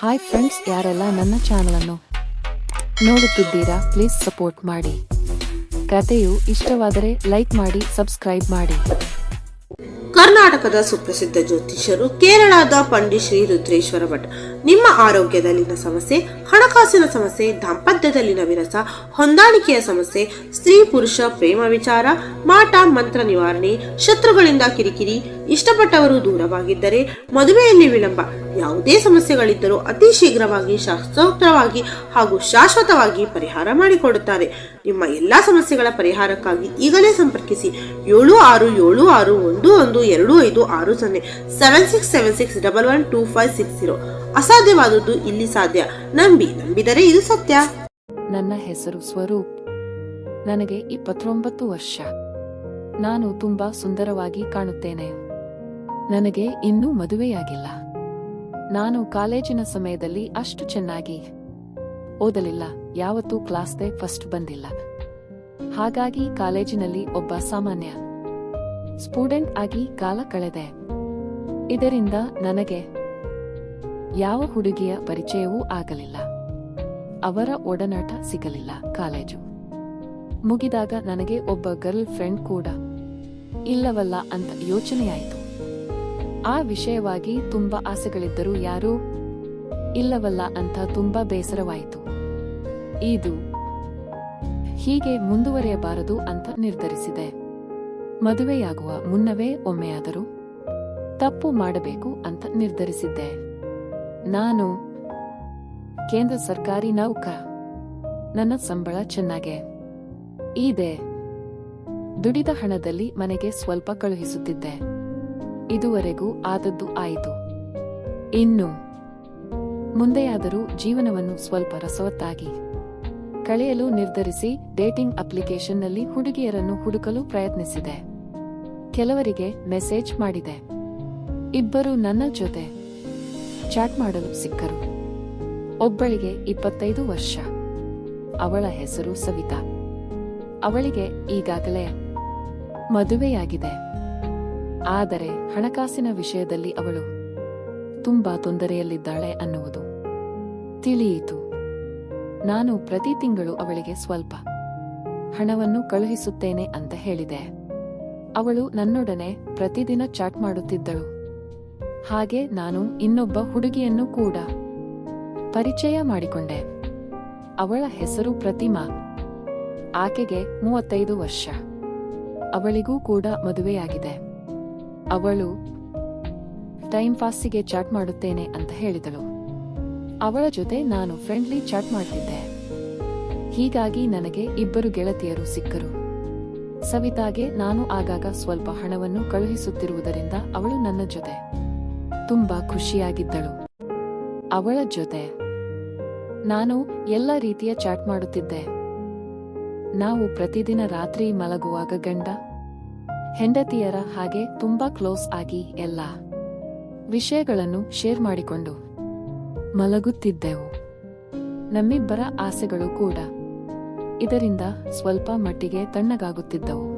Hi friends ಯಾರೆಲ್ಲ ನನ್ನ ಚಾನಲನ್ನು ನೋಡುತ್ತಿದ್ದೀರಾ ಪ್ಲೀಸ್ ಸಪೋರ್ಟ್ ಮಾಡಿ. ಕಥೆಯು ಇಷ್ಟವಾದರೆ ಲೈಕ್ ಮಾಡಿ ಸಬ್ಸ್ಕ್ರೈಬ್ ಮಾಡಿ. ಕರ್ನಾಟಕದ ಸುಪ್ರಸಿದ್ಧ ಜ್ಯೋತಿಷ್ಯರು ಕೇರಳದ ಪಂಡಿತ್ ಶ್ರೀ ರುದ್ರೇಶ್ವರ ಭಟ್. ನಿಮ್ಮ ಆರೋಗ್ಯದಲ್ಲಿನ ಸಮಸ್ಯೆ, ಹಣಕಾಸಿನ ಸಮಸ್ಯೆ, ದಾಂಪತ್ಯದಲ್ಲಿನ ವಿರಸ, ಹೊಂದಾಣಿಕೆಯ ಸಮಸ್ಯೆ, ಸ್ತ್ರೀ ಪುರುಷ ಪ್ರೇಮ ವಿಚಾರ, ಮಾಟ, ಮಂತ್ರ ನಿವಾರಣೆ, ಶತ್ರುಗಳಿಂದ ಕಿರಿಕಿರಿ, ಇಷ್ಟಪಟ್ಟವರು ದೂರವಾಗಿದ್ದರೆ ಮದುವೆಯಲ್ಲಿ ವಿಳಂಬ, ಯಾವುದೇ ಸಮಸ್ಯೆಗಳಿದ್ದರೂ ಅತಿ ಶೀಘ್ರವಾಗಿ ಶಾಸ್ತ್ರೋಕ್ತವಾಗಿ ಹಾಗೂ ಶಾಶ್ವತವಾಗಿ ಪರಿಹಾರ ಮಾಡಿಕೊಡುತ್ತಾರೆ. ನಿಮ್ಮ ಎಲ್ಲ ಸಮಸ್ಯೆಗಳ ಪರಿಹಾರಕ್ಕಾಗಿ ಈಗಲೇ ಸಂಪರ್ಕಿಸಿ ಏಳು ಆರು ಏಳು ಆರು ಒಂದು ಒಂದು ಎರಡು ಐದು ಆರು ಸೊನ್ನೆ, seven six seven six double one two five six zero. ಅಸಾಧ್ಯವಾದದ್ದು ಇಲ್ಲಿ ಸಾಧ್ಯ. ನಂಬಿ, ನಂಬಿದರೆ ಇದು ಸತ್ಯ. ನನ್ನ ಹೆಸರು ಸ್ವರೂಪ್. ನನಗೆ ಇಪ್ಪತ್ತೊಂಬತ್ತು ವರ್ಷ. ನಾನು ತುಂಬಾ ಸುಂದರವಾಗಿ ಕಾಣುತ್ತೇನೆ. ನನಗೆ ಇನ್ನೂ ಮದುವೆಯಾಗಿಲ್ಲ. ನಾನು ಕಾಲೇಜಿನ ಸಮಯದಲ್ಲಿ ಅಷ್ಟು ಚೆನ್ನಾಗಿ ಓದಲಿಲ್ಲ. ಯಾವತ್ತೂ ಕ್ಲಾಸ್ದೆ ಫಸ್ಟ್ ಬಂದಿಲ್ಲ. ಹಾಗಾಗಿ ಕಾಲೇಜಿನಲ್ಲಿ ಒಬ್ಬ ಸಾಮಾನ್ಯ ಸ್ಟೂಡೆಂಟ್ ಆಗಿ ಕಾಲ ಕಳೆದೆ. ಇದರಿಂದ ನನಗೆ ಯಾವ ಹುಡುಗಿಯ ಪರಿಚಯವೂ ಆಗಲಿಲ್ಲ. ಅವರ ಒಡನಾಟ ಸಿಗಲಿಲ್ಲ ಕಾಲೇಜು. ಮುಗಿದಾಗ ನನಗೆ ಒಬ್ಬ ಗರ್ಲ್ ಫ್ರೆಂಡ್ ಕೂಡ ಇಲ್ಲವಲ್ಲ ಅಂತ ಯೋಚನೆಯಾಯಿತು. ಆ ವಿಷಯವಾಗಿ ತುಂಬಾ ಆಸೆಗಳಿದ್ದರೂ ಯಾರೂ ಇಲ್ಲವಲ್ಲ ಅಂತ ತುಂಬಾ ಬೇಸರವಾಯಿತು. ಇದು ಹೀಗೆ ಮುಂದುವರಿಯಬಾರದು ಅಂತ ನಿರ್ಧರಿಸಿದೆ. ಮದುವೆಯಾಗುವ ಮುನ್ನವೇ ಒಮ್ಮೆಯಾದರೂ ತಪ್ಪು ಮಾಡಬೇಕು ಅಂತ ನಿರ್ಧರಿಸಿದ್ದೆ. ನಾನು ಕೇಂದ್ರ ಸರ್ಕಾರಿ ನೌಕ. ನನ್ನ ಸಂಬಳ ಚೆನ್ನಾಗೆ. ಇದೆ. ದುಡಿದ ಹಣದಲ್ಲಿ ಮನೆಗೆ ಸ್ವಲ್ಪ ಕಳುಹಿಸುತ್ತಿದ್ದೆ. ಇದುವರೆಗೂ ಆದದ್ದು ಆಯಿತು. ಇನ್ನು ಮುಂದೆಯಾದರೂ ಜೀವನವನ್ನು ಸ್ವಲ್ಪ ರಸವತ್ತಾಗಿ ಕಳೆಯಲು ನಿರ್ಧರಿಸಿ ಡೇಟಿಂಗ್ ಅಪ್ಲಿಕೇಶನ್ನಲ್ಲಿ ಹುಡುಗಿಯರನ್ನು ಹುಡುಕಲು ಪ್ರಯತ್ನಿಸಿದೆ. ಕೆಲವರಿಗೆ ಮೆಸೇಜ್ ಮಾಡಿದೆ. ಇಬ್ಬರು ನನ್ನ ಜೊತೆ ಚಾಟ್ ಮಾಡಲು ಸಿಕ್ಕರು. ಒಬ್ಬಳಿಗೆ ಇಪ್ಪತ್ತೈದು ವರ್ಷ. ಅವಳ ಹೆಸರು ಸವಿತಾ. ಅವಳಿಗೆ ಈಗಾಗಲೇ ಮದುವೆಯಾಗಿದೆ. ಆದರೆ ಹಣಕಾಸಿನ ವಿಷಯದಲ್ಲಿ ಅವಳು ತುಂಬಾ ತೊಂದರೆಯಲ್ಲಿದ್ದಾಳೆ ಅನ್ನುವುದು ತಿಳಿಯಿತು. ನಾನು ಪ್ರತಿ ತಿಂಗಳು ಅವಳಿಗೆ ಸ್ವಲ್ಪ ಹಣವನ್ನು ಕಳುಹಿಸುತ್ತೇನೆ ಅಂತ ಹೇಳಿದೆ. ಅವಳು ನನ್ನೊಡನೆ ಪ್ರತಿದಿನ ಚಾಟ್ ಮಾಡುತ್ತಿದ್ದಳು. ಹಾಗೆ ನಾನು ಇನ್ನೊಬ್ಬ ಹುಡುಗಿಯನ್ನು ಕೂಡ ಪರಿಚಯ ಮಾಡಿಕೊಂಡೆ. ಅವಳ ಹೆಸರು ಪ್ರತಿಮಾ. ಆಕೆಗೆ ಮೂವತ್ತೈದು ವರ್ಷ. ಅವಳಿಗೂ ಕೂಡ ಮದುವೆಯಾಗಿದೆ. ಅವಳು ಟೈಮ್ ಪಾಸಿಗೆ ಚಾಟ್ ಮಾಡುತ್ತೇನೆ ಅಂತ ಹೇಳಿದಳು. ಅವಳ ಜೊತೆ ನಾನು ಫ್ರೆಂಡ್ಲಿ ಚಾಟ್ ಮಾಡ್ತಿದ್ದೆ. ಹೀಗಾಗಿ ನನಗೆ ಇಬ್ಬರು ಗೆಳತಿಯರು ಸಿಕ್ಕರು. ಸವಿತಾಗೆ ನಾನು ಆಗಾಗ ಸ್ವಲ್ಪ ಹಣವನ್ನು ಕಳುಹಿಸುತ್ತಿರುವುದರಿಂದ ಅವಳು ನನ್ನ ಜೊತೆ ತುಂಬಾ ಖುಷಿಯಾಗಿದ್ದಳು. ಅವಳ ಜೊತೆ. ನಾನು ಎಲ್ಲ ರೀತಿಯ ಚಾಟ್ ಮಾಡುತ್ತಿದ್ದೆ. ನಾವು ಪ್ರತಿದಿನ ರಾತ್ರಿ ಮಲಗುವಾಗ ಗಂಡ, ಹೆಂಡತಿಯರ ಹಾಗೆ ತುಂಬಾ ಕ್ಲೋಸ್ ಆಗಿ ಎಲ್ಲ ವಿಷಯಗಳನ್ನು ಶೇರ್ ಮಾಡಿಕೊಂಡು ಮಲಗುತ್ತಿದ್ದೆವು. ನಮ್ಮಿಬ್ಬರ ಆಸೆಗಳು ಕೂಡ ಇದರಿಂದ ಸ್ವಲ್ಪ ಮಟ್ಟಿಗೆ ತಣ್ಣಗಾಗುತ್ತಿದ್ದವು.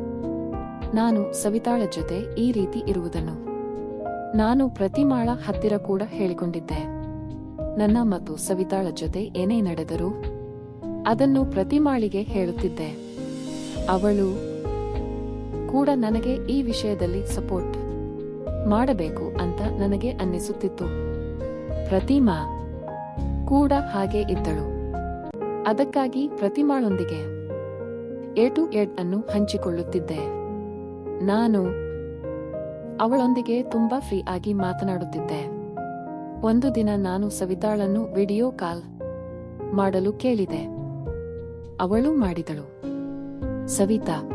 ನಾನು ಸವಿತಾಳ ಜೊತೆ ಈ ರೀತಿ ಇರುವುದನ್ನು ನಾನು ಪ್ರತಿಮಾಳ ಹತ್ತಿರ ಕೂಡ ಹೇಳಿಕೊಂಡಿದ್ದೆ. ನನ್ನ ಮತ್ತು ಸವಿತಾಳ ಜೊತೆ ಏನೇ ನಡೆದರೂ ಅದನ್ನು ಪ್ರತಿಮಾಳಿಗೆ ಹೇಳುತ್ತಿದ್ದೆ. ಅವಳು ಕೂಡ ನನಗೆ ಈ ವಿಷಯದಲ್ಲಿ ಸಪೋರ್ಟ್ ಮಾಡಬೇಕು ಅಂತ ನನಗೆ ಅನ್ನಿಸುತ್ತಿತ್ತು. ಪ್ರತಿಮಾ ಕೂಡ ಹಾಗೆ ಇದ್ದಳು. ಅದಕ್ಕಾಗಿ ಪ್ರತಿಮಾಳೊಂದಿಗೆ ಎ ಟು ಎಡ್ ಅನ್ನು ಹಂಚಿಕೊಳ್ಳುತ್ತಿದ್ದೆ. ನಾನು ಅವಳೊಂದಿಗೆ ತುಂಬಾ ಫ್ರೀ ಆಗಿ ಮಾತನಾಡುತ್ತಿದ್ದೆ. ಒಂದು ದಿನ ನಾನು ಸವಿತಾಳನ್ನು ವಿಡಿಯೋ ಕಾಲ್ ಮಾಡಲು ಕೇಳಿದೆ. ಅವಳು ಮಾಡಿದಳು. ಸವಿತಾ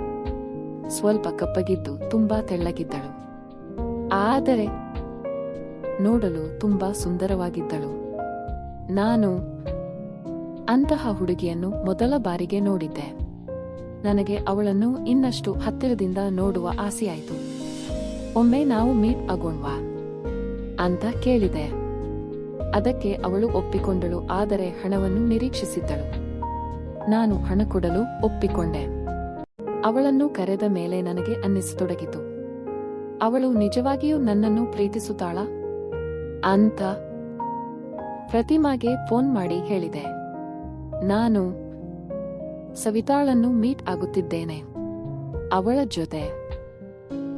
ಸ್ವಲ್ಪ ಕಪ್ಪಗಿದ್ದು ತುಂಬಾ ತೆಳ್ಳಗಿದ್ದಳು. ಆದರೆ ನೋಡಲು ತುಂಬಾ ಸುಂದರವಾಗಿದ್ದಳು. ನಾನು ಅಂತಹ ಹುಡುಗಿಯನ್ನು ಮೊದಲ ಬಾರಿಗೆ ನೋಡಿದ್ದೆ. ನನಗೆ ಅವಳನ್ನು ಇನ್ನಷ್ಟು ಹತ್ತಿರದಿಂದ ನೋಡುವ ಆಸೆಯಾಯಿತು. ಒಮ್ಮೆ ನಾವು ಮೀಟ್ ಆಗೋಣ್ವಾ? ಅಂತ ಕೇಳಿದೆ. ಅದಕ್ಕೆ ಅವಳು ಒಪ್ಪಿಕೊಂಡಳು, ಆದರೆ ಹಣವನ್ನು ನಿರೀಕ್ಷಿಸಿದ್ದಳು. ನಾನು ಹಣ ಕೊಡಲು ಒಪ್ಪಿಕೊಂಡೆ. ಅವಳನ್ನು ಕರೆದ ಮೇಲೆ ನನಗೆ ಅನ್ನಿಸತೊಡಗಿತು. ಅವಳು ನಿಜವಾಗಿಯೂ ನನ್ನನ್ನು ಪ್ರೀತಿಸುತ್ತಾಳ? ಅಂತ ಪ್ರತಿಮಾಗೆ ಫೋನ್ ಮಾಡಿ ಹೇಳಿದೆ. ನಾನು ಸವಿತಾಳನ್ನು ಮೀಟ್ ಆಗುತ್ತಿದ್ದೇನೆ. ಅವಳ ಜೊತೆ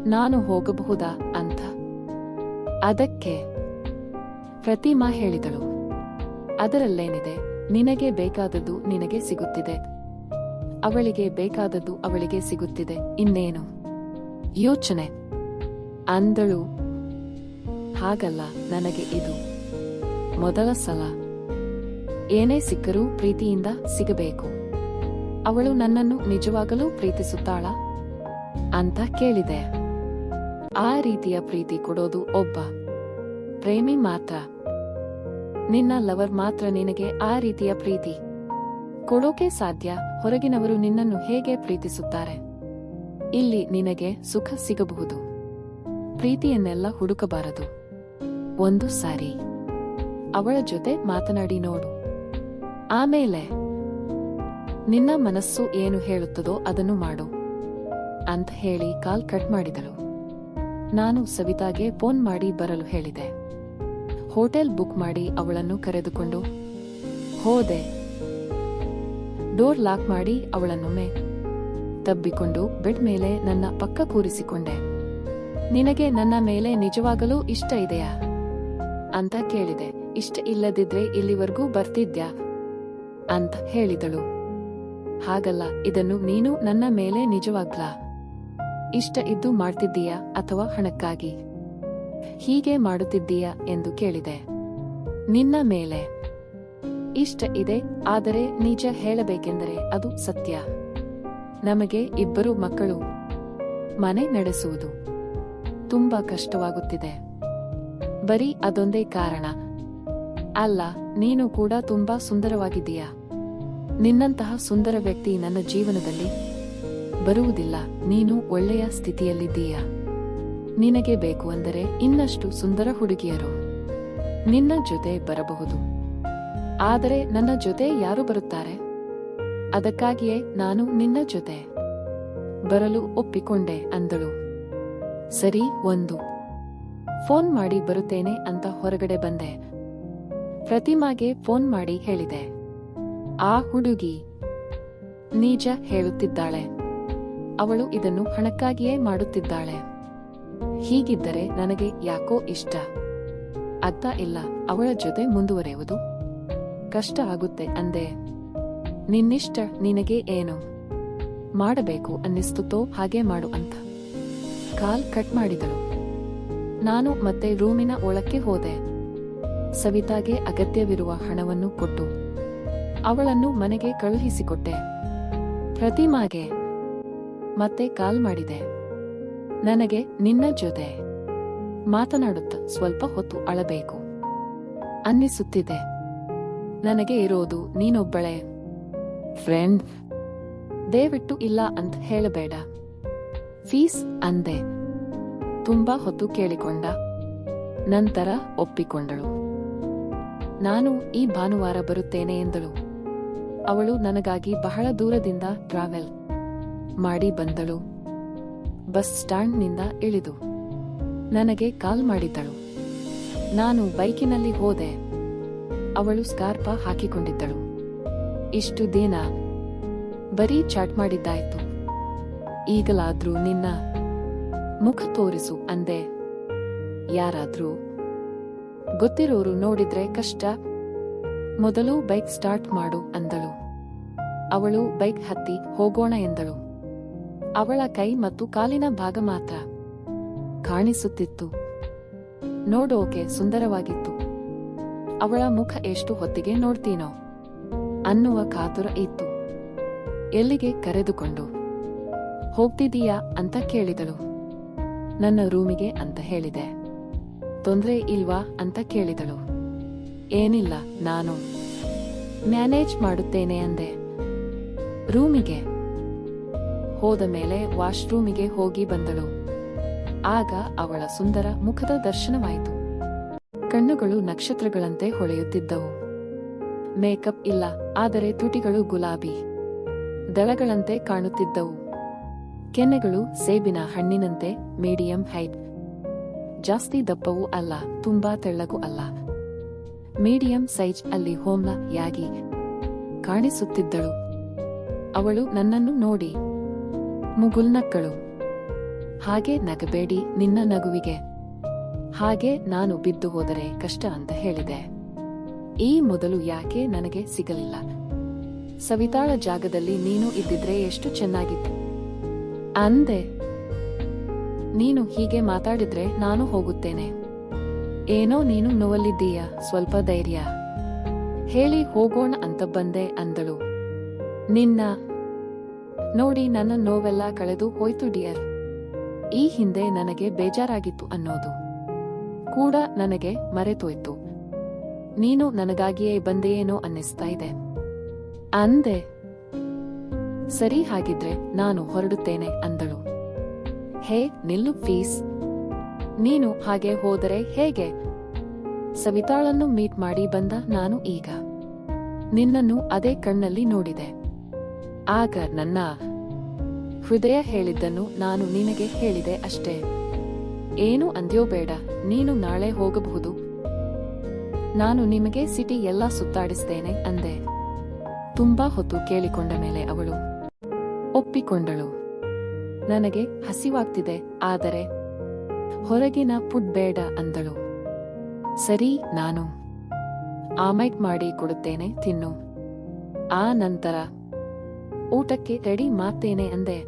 ನಾನು ಹೋಗಬಹುದಾ ಅಂತ. ಅದಕ್ಕೆ ಪ್ರತಿಮಾ ಹೇಳಿದಳು. ಅದರಲ್ಲೇನಿದೆ, ನಿನಗೆ ಬೇಕಾದದ್ದು ನಿನಗೆ ಸಿಗುತ್ತಿದೆ. ಅವಳಿಗೆ ಬೇಕಾದದ್ದು ಅವಳಿಗೆ ಸಿಗುತ್ತಿದೆ. ಇನ್ನೇನು? ಯೋಚನೆ. ಅಂದಳು. ಹಾಗಲ್ಲ, ನನಗೆ ಇದು ಮೊದಲ ಸಲ. ಏನೇ ಸಿಕ್ಕರೂ ಪ್ರೀತಿಯಿಂದ ಸಿಗಬೇಕು. ಅವಳು ನನ್ನನ್ನು ನಿಜವಾಗಲೂ ಪ್ರೀತಿಸುತ್ತಾಳ ಅಂತ ಕೇಳಿದೆ. ಆ ರೀತಿಯ ಪ್ರೀತಿ ಕೊಡೋದು ಒಬ್ಬ. ಪ್ರೇಮಿ ಮಾತ್ರ. ನಿನ್ನ ಲವರ್ ಮಾತ್ರ ನಿನಗೆ ಆ ರೀತಿಯ ಪ್ರೀತಿ. ಕೊಡೋಕೆ ಸಾಧ್ಯ ಹೊರಗಿನವರು ನಿನ್ನನ್ನು ಹೇಗೆ ಪ್ರೀತಿಸುತ್ತಾರೆ? ಇಲ್ಲಿ ನಿನಗೆ ಸುಖ ಸಿಗಬಹುದು. ಪ್ರೀತಿಯನ್ನೆಲ್ಲ ಹುಡುಕಬಾರದು. ಒಂದು ಸಾರಿ. ಅವಳ ಜೊತೆ ಮಾತನಾಡಿ ನೋಡು. ಆಮೇಲೆ. ನಿನ್ನ ಮನಸ್ಸು ಏನು ಹೇಳುತ್ತದೋ ಅದನ್ನು ಮಾಡು. ಅಂತ ಹೇಳಿ ಕಾಲ್ ಕಟ್ ಮಾಡಿದಳು. ನಾನು ಸವಿತಾಗೆ ಫೋನ್ ಮಾಡಿ ಬರಲು ಹೇಳಿದೆ. ಹೋಟೆಲ್ ಬುಕ್ ಮಾಡಿ ಅವಳನ್ನು ಕರೆದುಕೊಂಡು, ಹೋದೆ. ಡೋರ್ ಲಾಕ್ ಮಾಡಿ ಅವಳನ್ನೊಮ್ಮೆ ತಬ್ಬಿಕೊಂಡು ಬೆಡ್ ಮೇಲೆ ನನ್ನ ಪಕ್ಕ ಕೂರಿಸಿಕೊಂಡೆ. ನಿನಗೆ ನನ್ನ ಮೇಲೆ ನಿಜವಾಗಲೂ ಇಷ್ಟ ಇದೆಯಾ? ಅಂತ ಕೇಳಿದೆ. ಇಷ್ಟ ಇಲ್ಲದಿದ್ರೆ ಇಲ್ಲಿವರೆಗೂ ಬರ್ತಿದ್ಯಾ? ಅಂತ ಹೇಳಿದಳು. ಹಾಗಲ್ಲ, ಇದನ್ನು ನೀನು ನನ್ನ ಮೇಲೆ ನಿಜವಾಗ್ಲಾ? ಇಷ್ಟ ಇದ್ದು ಮಾಡ್ತಿದ್ದೀಯಾ ಅಥವಾ ಹಣಕ್ಕಾಗಿ? ಹೀಗೆ ಮಾಡುತ್ತಿದ್ದೀಯಾ ಎಂದು ಕೇಳಿದೆ. ನಿನ್ನ ಮೇಲೆ ಇಷ್ಟ ಇದೆ, ಆದರೆ ನಿಜ ಹೇಳಬೇಕೆಂದರೆ ಅದು ಸತ್ಯ. ನಮಗೆ ಇಬ್ಬರು ಮಕ್ಕಳು, ಮನೆ ನಡೆಸುವುದು ತುಂಬಾ ಕಷ್ಟವಾಗುತ್ತಿದೆ. ಬರೀ ಅದೊಂದೇ ಕಾರಣ. ಅಲ್ಲ, ನೀನು ಕೂಡ ತುಂಬಾ ಸುಂದರವಾಗಿದ್ದೀಯಾ. ನಿನ್ನಂತಹ ಸುಂದರ ವ್ಯಕ್ತಿ ನನ್ನ ಜೀವನದಲ್ಲಿ ಬರುವುದಿಲ್ಲ. ನೀನು ಒಳ್ಳೆಯ ಸ್ಥಿತಿಯಲ್ಲಿದ್ದೀಯ? ನಿನಗೆ ಬೇಕು ಅಂದರೆ ಇನ್ನಷ್ಟು ಸುಂದರ ಹುಡುಗಿಯರು. ನಿನ್ನ ಜೊತೆ ಬರಬಹುದು. ಆದರೆ ನನ್ನ ಜೊತೆ ಯಾರು ಬರುತ್ತಾರೆ? ಅದಕ್ಕಾಗಿಯೇ ನಾನು ನಿನ್ನ ಜೊತೆ. ಬರಲು ಒಪ್ಪಿಕೊಂಡೆ ಅಂದಳು. ಸರಿ, ಒಂದು. ಫೋನ್ ಮಾಡಿ ಬರುತ್ತೇನೆ ಅಂತ ಹೊರಗಡೆ ಬಂದೆ. ಪ್ರತಿಮಾಗೆ ಫೋನ್ ಮಾಡಿ ಹೇಳಿದೆ. ಆ ಹುಡುಗಿ ನೀಜ ಹೇಳುತ್ತಿದ್ದಾಳೆ. ಅವಳು ಇದನ್ನು ಹಣಕ್ಕಾಗಿಯೇ ಮಾಡುತ್ತಿದ್ದಾಳೆ. ಹೀಗಿದ್ದರೆ ನನಗೆ ಯಾಕೋ ಇಷ್ಟ? ಅತ್ತ ಇಲ್ಲ, ಅವಳ ಜೊತೆ ಮುಂದುವರೆಯುವುದು? ಕಷ್ಟ ಆಗುತ್ತೆ ಅಂದೆ. ನಿನ್ನಿಷ್ಟ ನಿನಗೆ ಏನು? ಮಾಡಬೇಕು ಅನ್ನಿಸ್ತುತ್ತೋ ಹಾಗೆ ಮಾಡು ಅಂತ. ಕಾಲ್ ಕಟ್ ಮಾಡಿದಳು. ನಾನು ಮತ್ತೆ ರೂಮಿನ ಒಳಕ್ಕೆ ಹೋದೆ. ಸವಿತಾಗೆ ಅಗತ್ಯವಿರುವ ಹಣವನ್ನು ಕೊಟ್ಟು. ಅವಳನ್ನು ಮನೆಗೆ ಕಳುಹಿಸಿಕೊಟ್ಟೆ. ಪ್ರತಿಮಾಗೆ ಮತ್ತೆ ಕಾಲ್ ಮಾಡಿದೆ. ನನಗೆ ನಿನ್ನ ಜೊತೆ ಮಾತನಾಡುತ್ತ ಸ್ವಲ್ಪ ಹೊತ್ತು ಅಳಬೇಕು. ಅನ್ನಿಸುತ್ತಿದೆ. ನನಗೆ ಇರೋದು ನೀನೊಬ್ಬಳೆ. ಫ್ರೆಂಡ್. ದಯವಿಟ್ಟು ಇಲ್ಲ ಅಂತ ಹೇಳಬೇಡ. ಫೀಸ್ ಅಂದೆ. ತುಂಬಾ ಹೊತ್ತು ಕೇಳಿಕೊಂಡ. ನಂತರ ಒಪ್ಪಿಕೊಂಡಳು. ನಾನು ಈ ಭಾನುವಾರ ಬರುತ್ತೇನೆ ಎಂದಳು. ಅವಳು ನನಗಾಗಿ ಬಹಳ ದೂರದಿಂದ ಟ್ರಾವೆಲ್ ಮಾಡಿ ಬಂದಳು. ಬಸ್ ಸ್ಟ್ಯಾಂಡ್ನಿಂದ ಇಳಿದು. ನನಗೆ ಕಾಲ್ ಮಾಡಿದ್ದಳು. ನಾನು ಬೈಕಿನಲ್ಲಿ ಹೋದೆ. ಅವಳು ಸ್ಕಾರ್ಪ ಹಾಕಿಕೊಂಡಿದ್ದಳು. ಇಷ್ಟು ದಿನ ಬರೀ ಚಾಟ್ ಮಾಡಿದ್ದಾಯ್ತು. ಈಗಲಾದ್ರೂ ನಿನ್ನ ಮುಖ ತೋರಿಸು ಅಂದೆ. ಯಾರಾದ್ರೂ ಗೊತ್ತಿರೋರು ನೋಡಿದ್ರೆ ಕಷ್ಟ. ಮೊದಲು ಬೈಕ್ ಸ್ಟಾರ್ಟ್ ಮಾಡು ಅಂದಳು. ಅವಳು ಬೈಕ್ ಹತ್ತಿ ಹೋಗೋಣ ಎಂದಳು. ಅವಳ ಕೈ ಮತ್ತು ಕಾಲಿನ ಭಾಗ ಮಾತ್ರ ಕಾಣಿಸುತ್ತಿತ್ತು. ನೋಡೋಕೆ ಸುಂದರವಾಗಿತ್ತು. ಅವಳ ಮುಖ ಎಷ್ಟು ಹೊತ್ತಿಗೆ ನೋಡ್ತೀನೋ ಅನ್ನುವ ಕಾತುರ ಇತ್ತು. ಎಲ್ಲಿಗೆ ಕರೆದುಕೊಂಡು? ಹೋಗ್ತಿದೀಯಾ ಅಂತ ಕೇಳಿದಳು. ನನ್ನ ರೂಮಿಗೆ ಅಂತ ಹೇಳಿದೆ. ತೊಂದರೆ ಇಲ್ವಾ ಅಂತ ಕೇಳಿದಳು. ಏನಿಲ್ಲ, ನಾನು ಮ್ಯಾನೇಜ್ ಮಾಡುತ್ತೇನೆ ಅಂದೆ. ರೂಮಿಗೆ? ಹೋದ ಮೇಲೆ ವಾಶ್ರೂಮಿಗೆ ಹೋಗಿ ಬಂದಳು. ಆಗ ಅವಳ ಸುಂದರ ಮುಖದ ದರ್ಶನವಾಯಿತು. ಕಣ್ಣುಗಳು ನಕ್ಷತ್ರಗಳಂತೆ ಹೊಳೆಯುತ್ತಿದ್ದವು. ಮೇಕಪ್ ಇಲ್ಲ, ಆದರೆ ತುಟಿಗಳು ಗುಲಾಬಿ. ದಳಗಳಂತೆ ಕಾಣುತ್ತಿದ್ದವು. ಕೆನ್ನೆಗಳು ಸೇಬಿನ ಹಣ್ಣಿನಂತೆ ಮೀಡಿಯಂ ಹೈಟ್. ಜಾಸ್ತಿ ದಪ್ಪವೂ ಅಲ್ಲ, ತುಂಬಾ ತೆಳ್ಳಗೂ ಅಲ್ಲ. ಮೀಡಿಯಂ ಸೈಜ್ ಅಲ್ಲಿ ಹೋಮ್ಲ ಯಾಗಿ ಕಾಣಿಸುತ್ತಿದ್ದಳು. ಅವಳು ನನ್ನನ್ನು ನೋಡಿ ಮುಗುಲ್ನಕ್ಕಳು ಹಾಗೆ ನಗಬೇಡಿ ನಿನ್ನ ನಗುವಿಗೆ. ಹಾಗೆ ನಾನು ಬಿದ್ದು ಹೋದರೆ ಕಷ್ಟ ಅಂತ ಹೇಳಿದೆ. ಈ ಮೊದಲು ಯಾಕೆ ನನಗೆ ಸಿಗಲಿಲ್ಲ? ಸವಿತಾಳ ಜಾಗದಲ್ಲಿ ನೀನು ಇದ್ದಿದ್ರೆ ಎಷ್ಟು ಚೆನ್ನಾಗಿತ್ತು. ಅಂದೆ, ನೀನು ಹೀಗೆ ಮಾತಾಡಿದ್ರೆ ನಾನು ಹೋಗುತ್ತೇನೆ. ಏನೋ ನೀನು ನೋವಲ್ಲಿದ್ದೀಯ, ಸ್ವಲ್ಪ ಧೈರ್ಯ. ಹೇಳಿ ಹೋಗೋಣ ಅಂತ ಬಂದೆ ಅಂದಳು. ನಿನ್ನ ನೋಡಿ ನನ್ನ ನೋವೆಲ್ಲ ಕಳೆದು ಹೋಯ್ತು, ಡಿಯರ್. ಈ ಹಿಂದೆ ನನಗೆ ಬೇಜಾರಾಗಿತ್ತು ಅನ್ನೋದು. ಕೂಡ ನನಗೆ ಮರೆತೋಯ್ತು. ನೀನು ನನಗಾಗಿಯೇ ಬಂದೆಯೇನೋ ಅನ್ನಿಸ್ತಾ ಇದೆ. ಅಂದೆ, ಸರಿ ಹಾಗಿದ್ರೆ ನಾನು ಹೊರಡುತ್ತೇನೆ ಅಂದಳು. ಹೇ, ನಿಲ್ಲು ಪ್ಲೀಸ್. ನೀನು ಹಾಗೆ ಹೋದರೆ ಹೇಗೆ? ಸವಿತಾಳನ್ನು ಮೀಟ್ ಮಾಡಿ ಬಂದ ನಾನು ಈಗ. ನಿನ್ನನ್ನು ಅದೇ ಕಣ್ಣಲ್ಲಿ ನೋಡಿದೆ. ಆಗ ನನ್ನ ಹೃದಯ ಹೇಳಿದ್ದನ್ನು ನಾನು ನಿನಗೆ ಹೇಳಿದೆ ಅಷ್ಟೇ. ಏನು ಅಂದ್ಯೋ ಬೇಡ, ನೀನು ನಾಳೆ ಹೋಗಬಹುದು. ನಾನು ನಿಮಗೆ ಸಿಟಿ ಎಲ್ಲ ಸುತ್ತಾಡಿಸ್ತೇನೆ ಅಂದೆ. ತುಂಬಾ ಹೊತ್ತು ಕೇಳಿಕೊಂಡ ಮೇಲೆ ಅವಳು ಒಪ್ಪಿಕೊಂಡಳು. ನನಗೆ ಹಸಿವಾಗ್ತಿದೆ, ಆದರೆ ಹೊರಗಿನ ಫುಡ್ ಬೇಡ ಅಂದಳು. ಸರಿ, ನಾನು ಆಮೈಟ್ ಮಾಡಿ ಕೊಡುತ್ತೇನೆ, ತಿನ್ನು. ಆ ನಂತರ ಊಟಕ್ಕೆ ರೆಡಿ ಮಾಡ್ತೇನೆ ಅಂದೆ.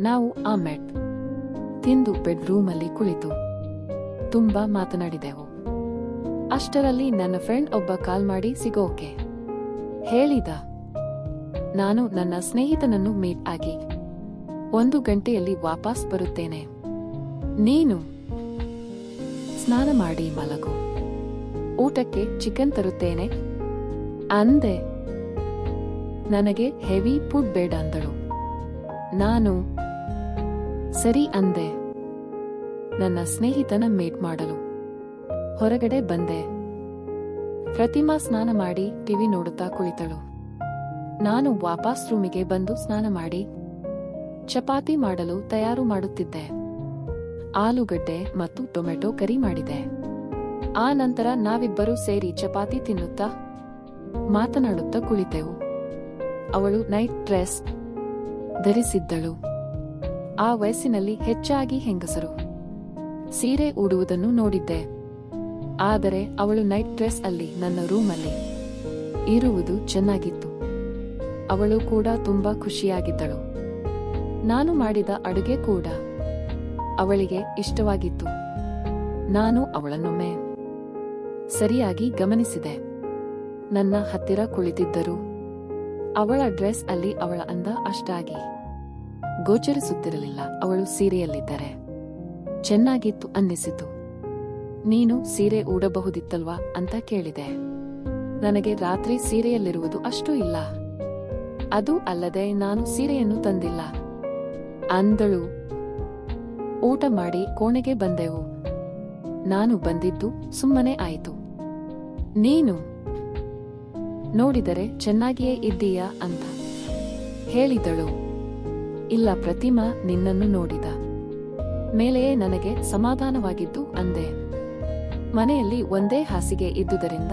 ನಾವು ಆಮೆಟ್ ತಿಂದು ಬೆಡ್ರೂಮಲ್ಲಿ ಕುಳಿತು ತುಂಬಾ ಮಾತನಾಡಿದೆವು. ಅಷ್ಟರಲ್ಲಿ ನನ್ನ ಫ್ರೆಂಡ್ ಒಬ್ಬ ಕಾಲ್ ಮಾಡಿ, ಸಿಗೋಕೆ ಹೇಳಿದ. ನಾನು ನನ್ನ ಸ್ನೇಹಿತನನ್ನು ಮೀಟ್ ಆಗಿ ಒಂದು ಗಂಟೆಯಲ್ಲಿ ವಾಪಸ್ ಬರುತ್ತೇನೆ. ನೀನು ಸ್ನಾನ ಮಾಡಿ ಮಲಗು. ಊಟಕ್ಕೆ ಚಿಕನ್ ತರುತ್ತೇನೆ ಅಂದೆ. ನನಗೆ ಹೆವಿ ಫುಡ್ ಬೇಡ ಅಂದಳು. ನಾನು, ಸರಿ ಅಂದೆ. ನನ್ನ ಸ್ನೇಹಿತನ ಮೀಟ್ ಮಾಡಲು. ಹೊರಗಡೆ ಬಂದೆ. ಪ್ರತಿಮಾ ಸ್ನಾನ ಮಾಡಿ ಟಿವಿ ನೋಡುತ್ತಾ ಕುಳಿತಳು. ನಾನು ವಾಪಸ್ ರೂಮಿಗೆ ಬಂದು ಸ್ನಾನ ಮಾಡಿ ಚಪಾತಿ ಮಾಡಲು ತಯಾರು ಮಾಡುತ್ತಿದ್ದೆ. ಆಲೂಗಡ್ಡೆ ಮತ್ತು ಟೊಮೆಟೊ ಕರಿ ಮಾಡಿದೆ. ಆ ನಂತರ ನಾವಿಬ್ಬರೂ ಸೇರಿ ಚಪಾತಿ ತಿನ್ನುತ್ತಾ ಮಾತನಾಡುತ್ತಾ ಕುಳಿತೆವು. ಅವಳು ನೈಟ್ ಡ್ರೆಸ್ ಧರಿಸಿದ್ದಳು. ಆ ವಯಸ್ಸಿನಲ್ಲಿ ಹೆಚ್ಚಾಗಿ ಹೆಂಗಸರು. ಸೀರೆ ಉಡುವುದನ್ನು ನೋಡಿದ್ದೆ. ಆದರೆ ಅವಳು ನೈಟ್ ಡ್ರೆಸ್ ಅಲ್ಲಿ, ನನ್ನ ರೂಮಲ್ಲಿ ಇರುವುದು ಚೆನ್ನಾಗಿತ್ತು. ಅವಳು ಕೂಡ ತುಂಬಾ ಖುಷಿಯಾಗಿದ್ದಳು. ನಾನು ಮಾಡಿದ ಅಡುಗೆ ಕೂಡ ಅವಳಿಗೆ ಇಷ್ಟವಾಗಿತ್ತು. ನಾನು ಅವಳನ್ನೊಮ್ಮೆ ಸರಿಯಾಗಿ ಗಮನಿಸಿದೆ. ನನ್ನ ಹತ್ತಿರ ಕುಳಿತಿದ್ದರು. ಅವಳ ಡ್ರೆಸ್ ಅಲ್ಲಿ ಅವಳ ಅಂದ ಅಷ್ಟಾಗಿ. ಗೋಚರಿಸುತ್ತಿರಲಿಲ್ಲ, ಅವಳು ಸೀರೆಯಲ್ಲಿದ್ದರೆ. ಚೆನ್ನಾಗಿತ್ತು ಅನ್ನಿಸಿತು. ನೀನು ಸೀರೆ ಉಡಬಹುದಿತ್ತಲ್ವಾ ಅಂತ ಕೇಳಿದೆ. ನನಗೆ ರಾತ್ರಿ ಸೀರೆಯಲ್ಲಿರುವುದು ಅಷ್ಟು ಇಲ್ಲ. ಅದು ಅಲ್ಲದೆ ನಾನು ಸೀರೆಯನ್ನು ತಂದಿಲ್ಲ. ಅಂದಳು. ಊಟ ಮಾಡಿ ಕೋಣೆಗೆ ಬಂದೆವು. ನಾನು ಬಂದಿದ್ದು ಸುಮ್ಮನೆ ಆಯಿತು. ನೀನು? ನೋಡಿದರೆ ಚೆನ್ನಾಗಿಯೇ ಇದ್ದೀಯಾ ಅಂತ. ಹೇಳಿದಳು. ಇಲ್ಲ ಪ್ರತಿಮಾ ನಿನ್ನನ್ನು ನೋಡಿದ. ಮೇಲೆಯೇ ನನಗೆ ಸಮಾಧಾನವಾಗಿದ್ದು ಅಂದೆ. ಮನೆಯಲ್ಲಿ ಒಂದೇ ಹಾಸಿಗೆ ಇದ್ದುದರಿಂದ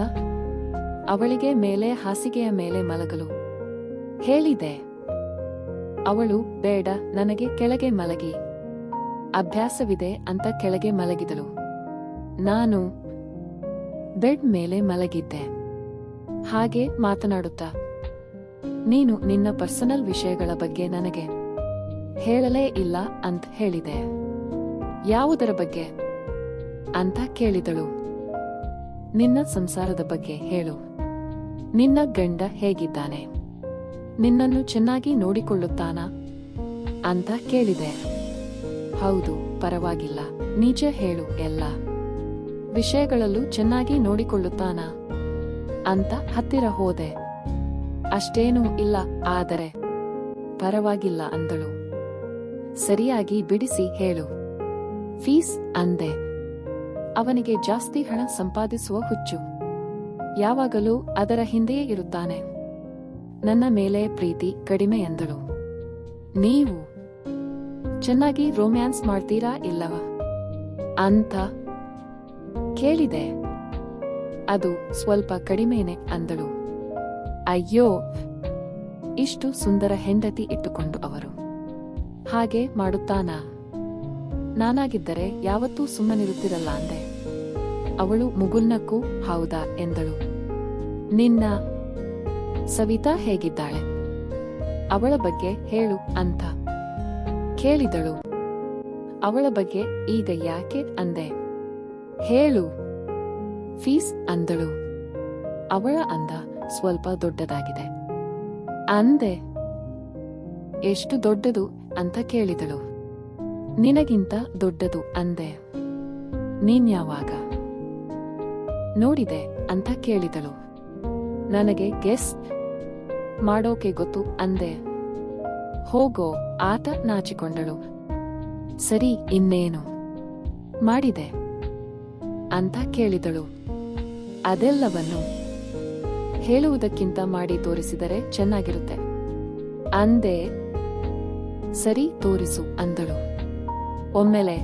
ಅವಳಿಗೆ ಮೇಲೆ ಹಾಸಿಗೆಯ ಮೇಲೆ ಮಲಗಲು. ಹೇಳಿದೆ. ಅವಳು, ಬೇಡ, ನನಗೆ ಕೆಳಗೆ ಮಲಗಿ. ಅಭ್ಯಾಸವಿದೆ ಅಂತ ಕೆಳಗೆ ಮಲಗಿದಳು. ನಾನು ಬೆಡ್ ಮೇಲೆ ಮಲಗಿದ್ದೆ. ಹಾಗೆ ಮಾತನಾಡುತ್ತಾ, ನೀನು ನಿನ್ನ ಪರ್ಸನಲ್ ವಿಷಯಗಳ ಬಗ್ಗೆ ನನಗೆ ಹೇಳಲೇ ಇಲ್ಲ ಅಂತ ಹೇಳಿದೆ. ಯಾವುದರ ಬಗ್ಗೆ? ಅಂತ ಕೇಳಿದಳು. ನಿನ್ನ ಸಂಸಾರದ ಬಗ್ಗೆ ಹೇಳು. ನಿನ್ನ ಗಂಡ ಹೇಗಿದ್ದಾನೆ? ನಿನ್ನನ್ನು ಚೆನ್ನಾಗಿ ನೋಡಿಕೊಳ್ಳುತ್ತಾನಾ? ಅಂತ ಕೇಳಿದೆ. ಹೌದು, ಪರವಾಗಿಲ್ಲ. ನಿಜ ಹೇಳು ಎಲ್ಲ. ವಿಷಯಗಳಲ್ಲೂ ಚೆನ್ನಾಗಿ ನೋಡಿಕೊಳ್ಳುತ್ತಾನಾ? ಅಂತ ಹತ್ತಿರ ಹೋದೆ. ಅಷ್ಟೇನೂ ಇಲ್ಲ, ಆದರೆ. ಪರವಾಗಿಲ್ಲ ಅಂದಳು. ಸರಿಯಾಗಿ ಬಿಡಿಸಿ ಹೇಳು. ಫೀಸ್ ಅಂದೆ. ಅವನಿಗೆ ಜಾಸ್ತಿ ಹಣ ಸಂಪಾದಿಸುವ ಹುಚ್ಚು. ಯಾವಾಗಲೂ ಅದರ ಹಿಂದೆಯೇ ಇರುತ್ತಾನೆ. ನನ್ನ ಮೇಲೆ ಪ್ರೀತಿ ಕಡಿಮೆ ಎಂದಳು ನೀವು? ಚೆನ್ನಾಗಿ ರೊಮ್ಯಾನ್ಸ್ ಮಾಡ್ತೀರಾ ಇಲ್ಲವ? ಅಂತ ಕೇಳಿದೆ. ಅದು ಸ್ವಲ್ಪ ಕಡಿಮೆನೆ ಅಂದಳು. ಅಯ್ಯೋ, ಇಷ್ಟು ಸುಂದರ ಹೆಂಡತಿ ಇಟ್ಟುಕೊಂಡು ಅವರು. ಹಾಗೆ ಮಾಡುತ್ತಾನಾ? ನಾನಾಗಿದ್ದರೆ ಯಾವತ್ತೂ ಸುಮ್ಮನಿರುತ್ತಿರಲ್ಲ ಅಂದೆ. ಅವಳು ಮುಗುಲ್ನಕ್ಕೂ, ಹೌದಾ ಎಂದಳು. ನಿನ್ನ ಸವಿತಾ ಹೇಗಿದ್ದಾಳೆ? ಅವಳ ಬಗ್ಗೆ ಹೇಳು ಅಂತ ಕೇಳಿದಳು. ಅವಳ ಬಗ್ಗೆ ಈಗ ಯಾಕೆ ಅಂದೆ? ಹೇಳು. ಫೀಸ್ ಅಂದಳು. ಅವಳ ಅಂದ ಸ್ವಲ್ಪ ದೊಡ್ಡದಾಗಿದೆ. ಅಂದೆ, ಎಷ್ಟು ದೊಡ್ಡದು ಅಂತ ಕೇಳಿದಳು. ನಿನಗಿಂತ ದೊಡ್ಡದು ಅಂದೆ. ನೀನ್ಯಾವಾಗ ನೋಡಿದೆ ಅಂತ ಕೇಳಿದಳು. ನನಗೆ ಗೆಸ್ ಮಾಡೋಕೆ ಗೊತ್ತು ಅಂದೆ. ಹೋಗೋ, ಆತ ನಾಚಿಕೊಂಡಳು. ಸರಿ ಇನ್ನೇನು? ಮಾಡಿದೆ, ಅಂತ ಕೇಳಿದಳು. ಅದೆಲ್ಲವನ್ನು ಹೇಳುವುದಕ್ಕಿಂತ ಮಾಡಿ ತೋರಿಸಿದರೆ ಚೆನ್ನಾಗಿರುತ್ತೆ. ಅಂದೆ ಸರಿ ತೋರಿಸು ಅಂದಳು. ಒಮ್ಮೆಲೆ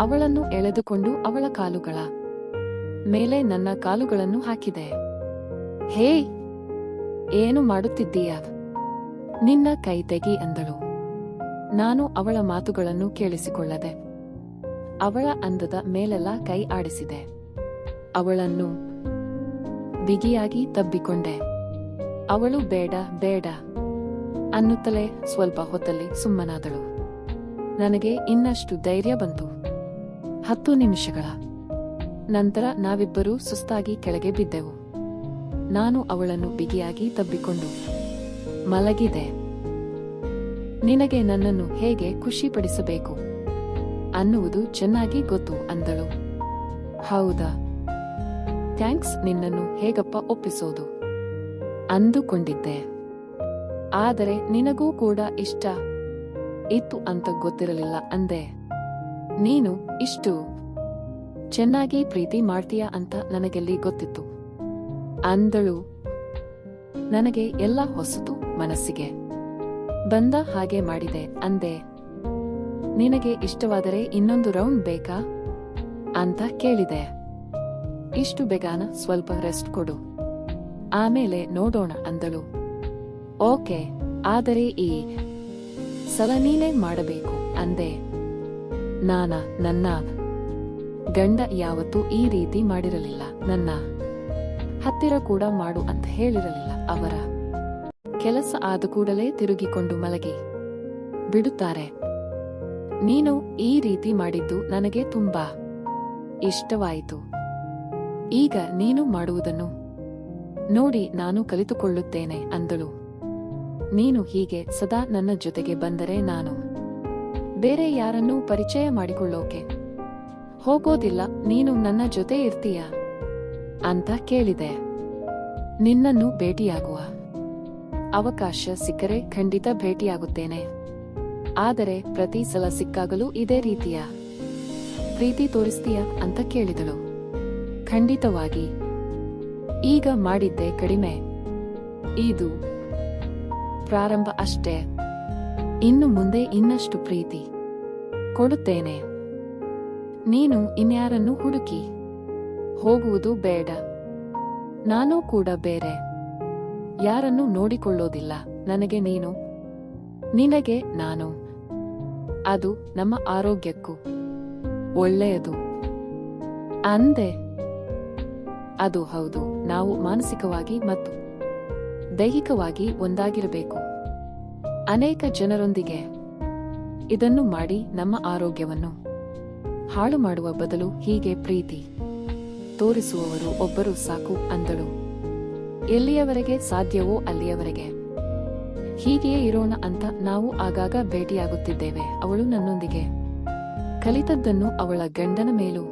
ಅವಳನ್ನು ಎಳೆದುಕೊಂಡು ಅವಳ ಕಾಲುಗಳ ಮೇಲೆ ನನ್ನ ಕಾಲುಗಳನ್ನು ಹಾಕಿದೆ. ಹೇ, ಏನು ಮಾಡುತ್ತಿದ್ದೀಯ? ನಿನ್ನ ಕೈ ತೆಗಿ ಅಂದಳು. ನಾನು ಅವಳ ಮಾತುಗಳನ್ನು ಕೇಳಿಸಿಕೊಳ್ಳದೆ ಅವಳ ಅಂದದ ಮೇಲೆಲ್ಲ ಕೈ ಆಡಿಸಿದೆ. ಅವಳನ್ನು ಬಿಗಿಯಾಗಿ ತಬ್ಬಿಕೊಂಡೆ. ಅವಳು ಬೇಡ ಬೇಡ ಅನ್ನುತ್ತಲೇ ಸ್ವಲ್ಪ ಹೊತ್ತಲ್ಲಿ ಸುಮ್ಮನಾದಳು. ನನಗೆ ಇನ್ನಷ್ಟು ಧೈರ್ಯ ಬಂತು. ಹತ್ತು ನಿಮಿಷಗಳ ನಂತರ ನಾವಿಬ್ಬರೂ ಸುಸ್ತಾಗಿ ಕೆಳಗೆ ಬಿದ್ದೆವು. ನಾನು ಅವಳನ್ನು ಬಿಗಿಯಾಗಿ ತಬ್ಬಿಕೊಂಡು ಮಲಗಿದೆ ನಿನಗೆ ನನ್ನನ್ನು ಹೇಗೆ ಖುಷಿಪಡಿಸಬೇಕು ಅನ್ನುವುದು ಚೆನ್ನಾಗಿ ಗೊತ್ತು ಅಂದಳು. ಹೌದಾ? ಥ್ಯಾಂಕ್ಸ್ ನಿನ್ನನ್ನು ಹೇಗಪ್ಪ ಒಪ್ಪಿಸೋದು? ಅಂದುಕೊಂಡಿದ್ದೆ. ಆದರೆ ನಿನಗೂ ಕೂಡ ಇಷ್ಟ? ಇತ್ತು ಅಂತ ಗೊತ್ತಿರಲಿಲ್ಲ ಅಂದೆ. ನೀನು ಇಷ್ಟು? ಚೆನ್ನಾಗಿ ಪ್ರೀತಿ ಮಾಡ್ತೀಯ ಅಂತ ನನಗೆಲ್ಲಿ ಗೊತ್ತಿತ್ತು? ಅಂದಳು. ನನಗೆ ಎಲ್ಲ ಹೊಸತು ಮನಸ್ಸಿಗೆ. ಬಂದ ಹಾಗೆ ಮಾಡಿದೆ ಅಂದೆ. ನಿನಗೆ ಇಷ್ಟವಾದರೆ ಇನ್ನೊಂದು ರೌಂಡ್ ಬೇಕಾ? ಅಂತ ಕೇಳಿದೆ. ಇಷ್ಟು ಬೇಗಾನ ಸ್ವಲ್ಪ ರೆಸ್ಟ್ ಕೊಡು. ಆಮೇಲೆ ನೋಡೋಣ ಅಂದಳು. ಓಕೆ, ಆದರೆ ಈ ಸಲ ನೀನೇ ಮಾಡಬೇಕು ಅಂದೆ. ನಾನ, ನನ್ನ ಗಂಡ ಯಾವತ್ತೂ ಈ ರೀತಿ ಮಾಡಿರಲಿಲ್ಲ. ನನ್ನ ಹತ್ತಿರ ಕೂಡ ಮಾಡು ಅಂತ ಹೇಳಿರಲಿಲ್ಲ ಅವರ. ಕೆಲಸ ಆದ ಕೂಡಲೇ ತಿರುಗಿಕೊಂಡು ಮಲಗಿ. ಬಿಡುತ್ತಾರೆ. ನೀನು ಈ ರೀತಿ ಮಾಡಿದ್ದು ನನಗೆ ತುಂಬಾ ಇಷ್ಟವಾಯಿತು. ಈಗ ನೀನು ಮಾಡುವುದನ್ನು. ನೋಡಿ, ನಾನು ಕಲಿತುಕೊಳ್ಳುತ್ತೇನೆ, ಅಂದಳು. ನೀನು ಹೀಗೆ ಸದಾ ನನ್ನ ಜೊತೆಗೆ ಬಂದರೆ ನಾನು. ಬೇರೆ ಯಾರನ್ನೂ ಪರಿಚಯ ಮಾಡಿಕೊಳ್ಳೋಕೆ. ಹೋಗೋದಿಲ್ಲ, ನೀನು ನನ್ನ ಜೊತೆ ಇರ್ತೀಯ? ಅಂತ ಕೇಳಿದೆ. ನಿನ್ನನ್ನು ಭೇಟಿಯಾಗುವ ಅವಕಾಶ ಸಿಕ್ಕರೆ ಖಂಡಿತ ಭೇಟಿಯಾಗುತ್ತೇನೆ. ಆದರೆ ಪ್ರತಿ ಸಲ ಸಿಕ್ಕಾಗಲೂ ಇದೇ ರೀತಿಯ. ಪ್ರೀತಿ ತೋರಿಸ್ತೀಯ? ಅಂತ ಕೇಳಿದಳು. ಖಂಡಿತವಾಗಿ. ಈಗ ಮಾಡಿದ್ದೆ ಕಡಿಮೆ. ಇದು ಪ್ರಾರಂಭ ಅಷ್ಟೇ. ಇನ್ನು ಮುಂದೆ ಇನ್ನಷ್ಟು ಪ್ರೀತಿ ಕೊಡುತ್ತೇನೆ. ನೀನು ಇನ್ಯಾರನ್ನು ಹುಡುಕಿ? ಹೋಗುವುದು ಬೇಡ. ನಾನೂ ಕೂಡ ಬೇರೆ. ಯಾರನ್ನು ನೋಡಿಕೊಳ್ಳೋದಿಲ್ಲ. ನನಗೆ ನೀನು. ನಿನಗೆ ನಾನು. ಅದು ನಮ್ಮ ಆರೋಗ್ಯಕ್ಕೂ ಒಳ್ಳೆಯದು. ಅಂದೆ. ಅದು ಹೌದು, ನಾವು ಮಾನಸಿಕವಾಗಿ ಮತ್ತು ದೈಹಿಕವಾಗಿ ಒಂದಾಗಿರಬೇಕು. ಅನೇಕ ಜನರೊಂದಿಗೆ ಇದನ್ನು ಮಾಡಿ ನಮ್ಮ ಆರೋಗ್ಯವನ್ನು ಹಾಳು ಮಾಡುವ ಬದಲು ಹೀಗೆ ಪ್ರೀತಿ ತೋರಿಸುವವರು ಒಬ್ಬರು ಸಾಕು ಅಂದಳು. ಎಲ್ಲಿಯವರೆಗೆ ಸಾಧ್ಯವೋ ಅಲ್ಲಿಯವರೆಗೆ. ಹೀಗೆಯೇ ಇರೋಣ ಅಂತ ನಾವು ಆಗಾಗ ಭೇಟಿಯಾಗುತ್ತಿದ್ದೇವೆ, ಅವಳು ನನ್ನೊಂದಿಗೆ. ಕಲಿತದ್ದನ್ನು ಅವಳ ಗಂಡನ ಮೇಲೂ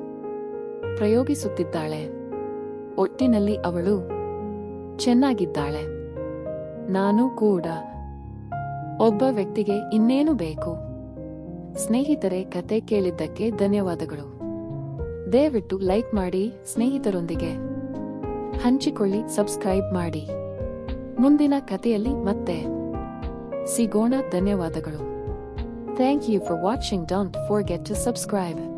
ಪ್ರಯೋಗಿಸುತ್ತಿದ್ದಾಳೆ. ಒಟ್ಟಿನಲ್ಲಿ ಅವಳು ಚೆನ್ನಾಗಿದ್ದಾಳೆ. ನಾನು ಕೂಡ. ಒಬ್ಬ ವ್ಯಕ್ತಿಗೆ ಇನ್ನೇನು ಬೇಕು? ಸ್ನೇಹಿತರೆ, ಕತೆ ಕೇಳಿದ್ದಕ್ಕೆ ಧನ್ಯವಾದಗಳು. ದಯವಿಟ್ಟು ಲೈಕ್ ಮಾಡಿ ಸ್ನೇಹಿತರೊಂದಿಗೆ ಹಂಚಿಕೊಳ್ಳಿ, ಸಬ್ಸ್ಕ್ರೈಬ್ ಮಾಡಿ. ಮುಂದಿನ ಕಥೆಯಲ್ಲಿ ಮತ್ತೆ ಸಿಗೋಣ. ಧನ್ಯವಾದಗಳು. Thank you for watching. Don't forget to to subscribe.